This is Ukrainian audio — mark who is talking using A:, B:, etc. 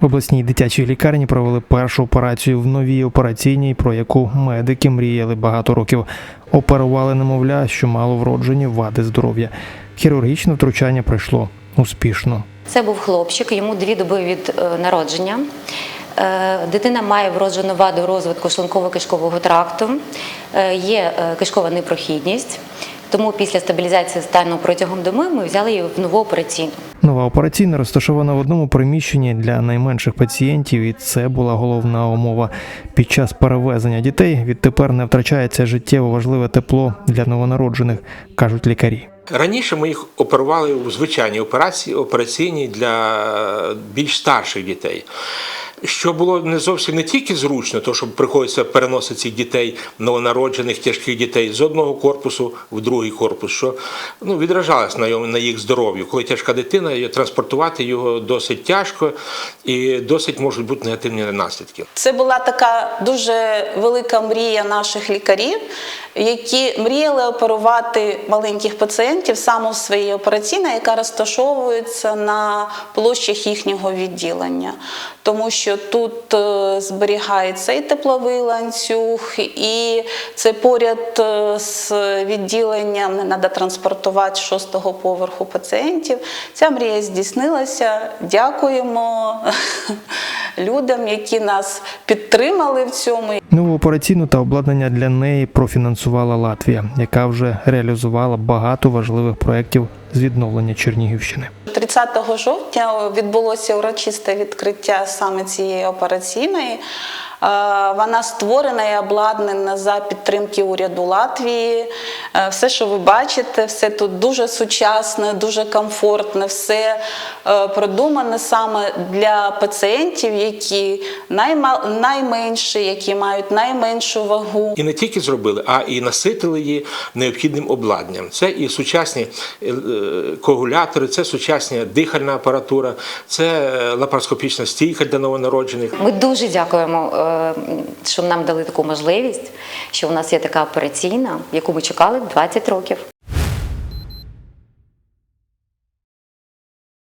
A: В обласній дитячій лікарні провели першу операцію в новій операційній, про яку медики мріяли багато років. Оперували немовля, що мало вроджені вади здоров'я. Хірургічне втручання пройшло успішно.
B: Це був хлопчик, йому дві доби від е, народження. Е, Дитина має вроджену ваду розвитку шлунково-кишкового тракту, е, є кишкова непрохідність. Тому після стабілізації стану протягом доби ми взяли її в нову операційну.
A: Нова операційна розташована в одному приміщенні для найменших пацієнтів, і це була головна умова. Під час перевезення дітей відтепер не втрачається життєво важливе тепло для новонароджених, кажуть лікарі.
C: Раніше ми їх оперували у звичайній операції, операційній для більш старших дітей. Що було не зовсім не тільки зручно, то що приходиться переносити цих дітей, новонароджених тяжких дітей з одного корпусу в другий корпус, що ну, відражалось на, на їх здоров'ю. Коли тяжка дитина, і транспортувати його досить тяжко і досить можуть бути негативні наслідки.
D: Це була така дуже велика мрія наших лікарів, які мріяли оперувати маленьких пацієнтів саме в своїй операційній, яка розташовується на площах їхнього відділення. Тому що тут е, зберігається і тепловий ланцюг, і це поряд е, з відділенням не треба транспортувати шостого поверху пацієнтів. Ця мрія здійснилася. Дякуємо людям, які нас підтримали в цьому.
A: Нову операційну та обладнання для неї профінансувала Латвія, яка вже реалізувала багато важливих проєктів з відновлення Чернігівщини.
D: 30 жовтня відбулося урочисте відкриття саме цієї операційної. Е, Вона створена і обладнана за підтримки уряду Латвії. Е, Все, що ви бачите, все тут дуже сучасне, дуже комфортне, все е, продумане саме для пацієнтів, які найменші, які мають найменшу вагу.
C: І не тільки зробили, а і наситили її необхідним обладнанням. Це і сучасні е, е, коагулятори, це сучасна дихальна апаратура, це е, лапароскопічна стійка для новонароджених.
B: Ми дуже дякуємо, що нам дали таку можливість, що у нас є така операційна, яку ми чекали 20 років.